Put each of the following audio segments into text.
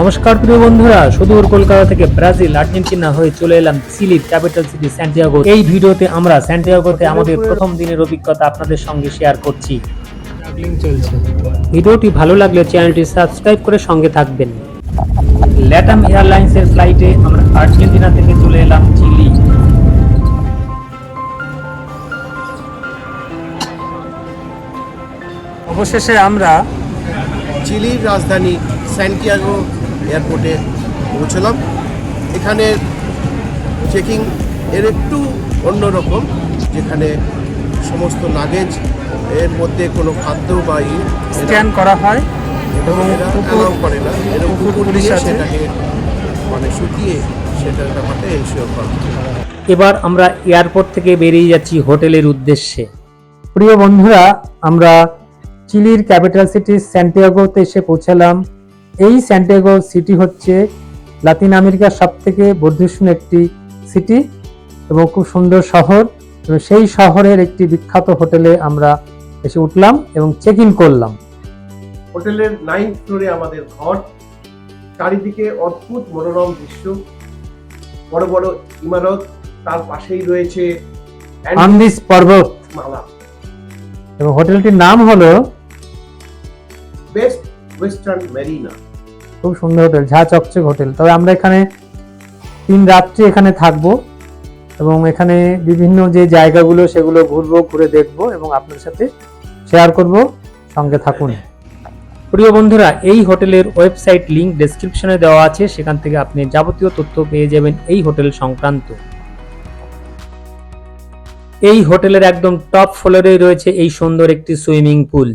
নমস্কার প্রিয় বন্ধুরা, সুদূর কলকাতা থেকে ব্রাজিল, আর্জেন্টিনা হয়ে চলে এলাম চিলির ক্যাপিটাল সিটি স্যান্টিয়াগো। এই ভিডিওতে আমরা স্যান্টিয়াগোতে আমাদের প্রথম দিনের অভিজ্ঞতা আপনাদের সঙ্গে শেয়ার করছি। ভিডিওটি ভালো লাগলে চ্যানেলটি সাবস্ক্রাইব করে সঙ্গে থাকবেন। ল্যাটাম এয়ারলাইন্সের ফ্লাইটে আমরা আর্জেন্টিনা থেকে চলে এলাম চিলি। অবশেষে আমরা চিলির রাজধানী স্যান্টিয়াগো এয়ারপোর্টে পৌঁছলাম। এখানে চেকিং এর একটু অন্যরকম যেখানে সমস্ত লাগেজ এর মধ্যে কোনো খাদ্য বা ই স্ক্যান করা হয় এবং করে না। এরকম পুলিশ সেটাকে মানে শুকিয়ে সেটার ব্যাপারটা এনশিওর করা। এবার আমরা এয়ারপোর্ট থেকে বেরিয়ে যাচ্ছি হোটেলের উদ্দেশ্যে। প্রিয় বন্ধুরা আমরা চিলির ক্যাপিটাল সিটি স্যান্টিয়াগোতে এসে পৌঁছালাম। এই স্যান্টিয়াগো সিটি হচ্ছে লাতিন আমেরিকার সব থেকে বর্ধিষ্ণু একটি সিটি এবং খুব সুন্দর শহর। এবং সেই শহরের একটি বিখ্যাত হোটেলে আমরা এসে উঠলাম এবং চেক ইন করলাম। হোটেলের নাইন ফ্লোরে আমাদের ঘর। চারিদিকে অদ্ভুত মনোরম দৃশ্য বড় বড় ইমারত তার পাশেই রয়েছে আন্দিস পর্বত। মালা। এবং হোটেলটির নাম হলো বেস্ট ওয়েস্টার্ন মেরিনা খুব সুন্দর হোটেল, ঝা চকচক হোটেল। তবে আমরা এখানে তিন রাত্রি এখানে থাকব এবং এখানে বিভিন্ন যে জায়গাগুলো, সেগুলো ঘুরবো, ঘুরে দেখব এবং আপনার সাথে শেয়ার করব। সঙ্গে থাকুন। প্রিয় বন্ধুরা, এই হোটেলের ওয়েবসাইট লিংক ডেসক্রিপশনে দেওয়া আছে। সেখান থেকে আপনি যাবতীয় তথ্য পেয়ে যাবেন এই হোটেল সংক্রান্ত। এই হোটেলের একদম টপ ফ্লোরেই রয়েছে এই সুন্দর একটি সুইমিং পুল।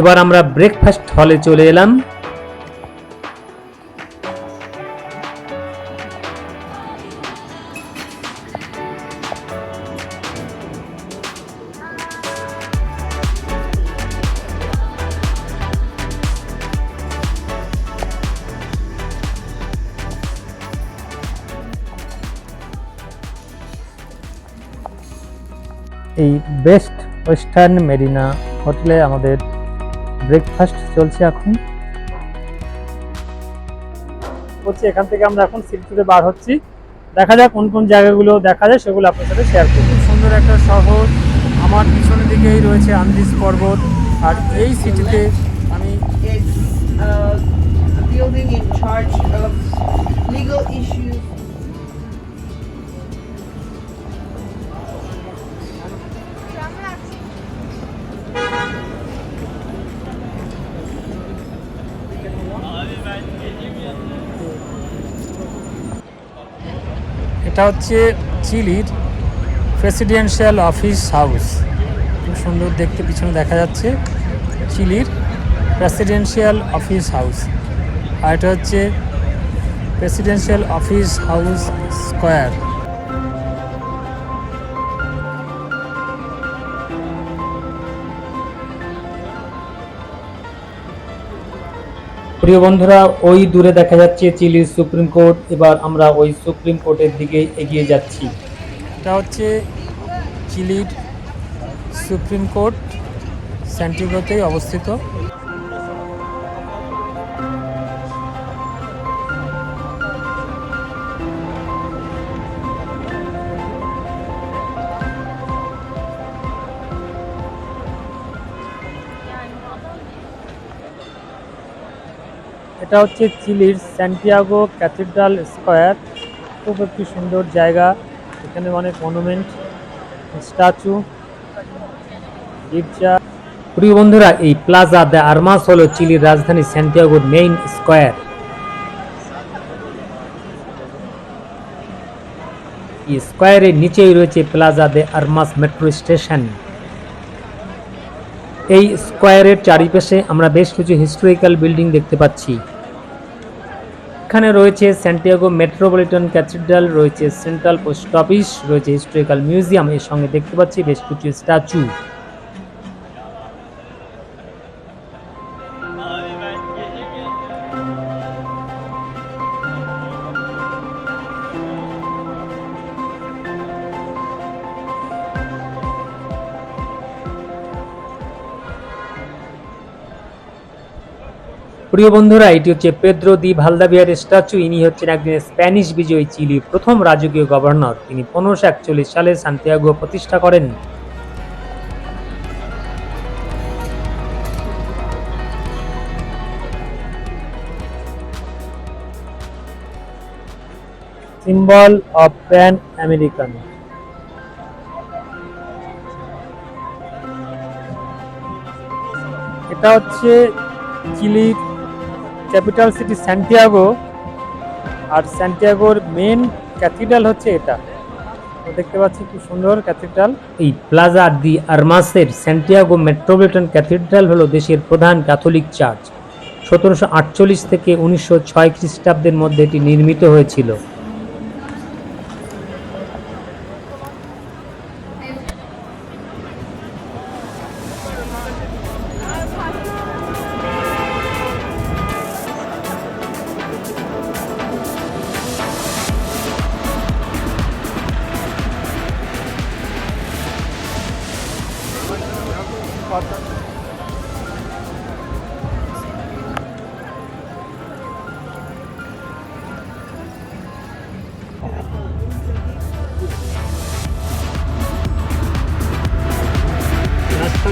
এবার আমরা ব্রেকফাস্ট হলে চলে এলাম। এই বেস্ট ওয়েস্টার্ন মেরিনা হোটেলে আমাদের ব্রেকফাস্ট চলছে এখন। হচ্ছে এখান থেকে আমরা এখন সিলচুরে বার হচ্ছি। দেখা যাক কোন কোন জায়গাগুলো দেখা যায় সেগুলো আপনার সাথে শেয়ার করব। সুন্দর একটা শহর। আমার পিছনের দিকেই রয়েছে আন্দিস পর্বত। আর এই সিটিতে আমি It's a building in charge of legal issues. এটা হচ্ছে চিলির প্রেসিডেন্সিয়াল অফিস হাউস। খুব সুন্দর দেখতে পিছনে দেখা যাচ্ছে চিলির প্রেসিডেন্সিয়াল অফিস হাউস। আর এটা হচ্ছে প্রেসিডেন্সিয়াল অফিস হাউস স্কোয়ার। প্রিয় বন্ধুরা, ওই দূরে দেখা যাচ্ছে চিলির সুপ্রিম কোর্ট। এবার আমরা ওই সুপ্রিম কোর্টের দিকে এগিয়ে যাচ্ছি। এটা হচ্ছে চিলির সুপ্রিম কোর্ট, স্যান্টিগোতেই অবস্থিত। এটা হচ্ছে চিলির স্যান্টিয়াগো ক্যাথিড্রাল স্কোয়ার। খুব একটি সুন্দর জায়গা। এখানে অনেক মনুমেন্ট, স্ট্যাচু, গির্জা। প্রিয় বন্ধুরা, এই প্লাজা দ্য আরমাস হলো চিলির রাজধানী স্যান্টিয়াগোর মেইন স্কোয়ার। এই স্কোয়ারের নিচেই রয়েছে Plaza de Armas metro station. এই স্কোয়ারের চারিপাশে আমরা বেশ কিছু হিস্টোরিক্যাল বিল্ডিং দেখতে পাচ্ছি। এখানে রয়েছে স্যান্টিয়াগো মেট্রোপলিটন ক্যাথিড্রাল রয়েছে সেন্ট্রাল পোস্ট অফিস রয়েছে হিস্টোরিক্যাল মিউজিয়াম এর সঙ্গে দেখতে পাচ্ছি বেশ কিছু স্ট্যাচু প্রিয় বন্ধুরা, এটি হচ্ছে পেদ্রো দি ভালদাভিয়ার স্ট্যাচু। ইনি হচ্ছেন একজন স্প্যানিশ বিজয়ী চিলির প্রথম রাজকীয় গভর্নর। তিনি পনেরোশো একচল্লিশ সালে সান্তিয়াগো প্রতিষ্ঠা করেন। Symbol of Pan American. এটা হচ্ছে চিলির ক্যাপিটাল সিটি স্যান্টিয়াগো আর স্যান্টিয়াগোর মেন ক্যাথিড্রাল হচ্ছে এটা। দেখতে পাচ্ছি খুব সুন্দর ক্যাথিড্রাল। এই প্লাজা দি আরমাসের স্যান্টিয়াগো মেট্রোপলিটন ক্যাথিড্রাল হলো দেশের প্রধান ক্যাথলিক চার্চ। সতেরোশো আটচল্লিশ থেকে উনিশশো ছয় খ্রিস্টাব্দের মধ্যে এটি নির্মিত হয়েছিল।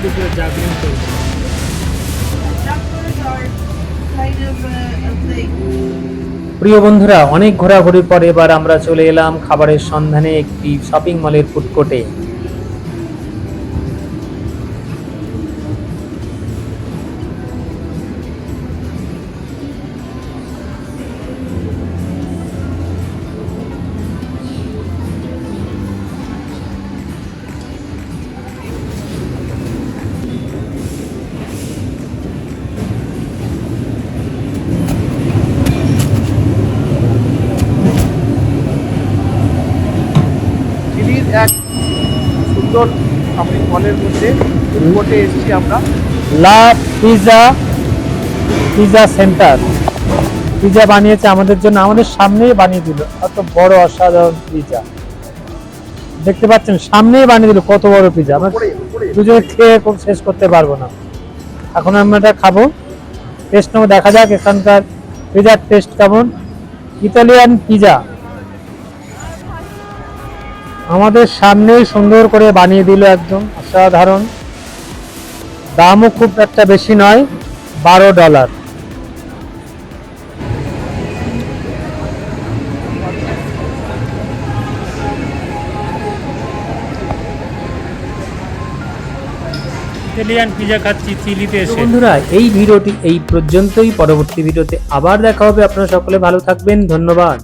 রাস্তার উপরে জাগরিং চলছে are kind of a thing. প্রিয় বন্ধুরা, অনেক ঘোরাঘুরির পর এবার আমরা চলে এলাম খাবারের সন্ধানে একটি শপিং মলের ফুড সুন্দর শপিং মলের মধ্যে ফুডকোর্টে এসেছি আমরা। লা পিজা পিজা সেন্টার। পিজা বানিয়েছে আমাদের জন্য আমাদের সামনেই বানিয়ে দিল। এত বড় অসাধারণ পিজা। দেখতে পাচ্ছেন সামনেই বানিয়ে দিল কত বড় পিজা। আমরা দুজনে খেয়ে খুব শেষ করতে পারব না। এখন আমরা এটা খাব। টেস্ট নেব দেখা যাক এখানকার পিজার টেস্ট কেমন। ইতালিয়ান পিজা আমাদের সামনেই সুন্দর করে বানিয়ে দিল একদম অসাধারণ। দামও খুব একটা বেশি নয় বারো ডলার। ইতালিয়ান পিজা খাচ্ছি চিলিতে এসে। বন্ধুরা এই ভিডিওটি এই পর্যন্তই। পরবর্তী ভিডিওতে আবার দেখা হবে। আপনারা সকলে ভালো থাকবেন। ধন্যবাদ।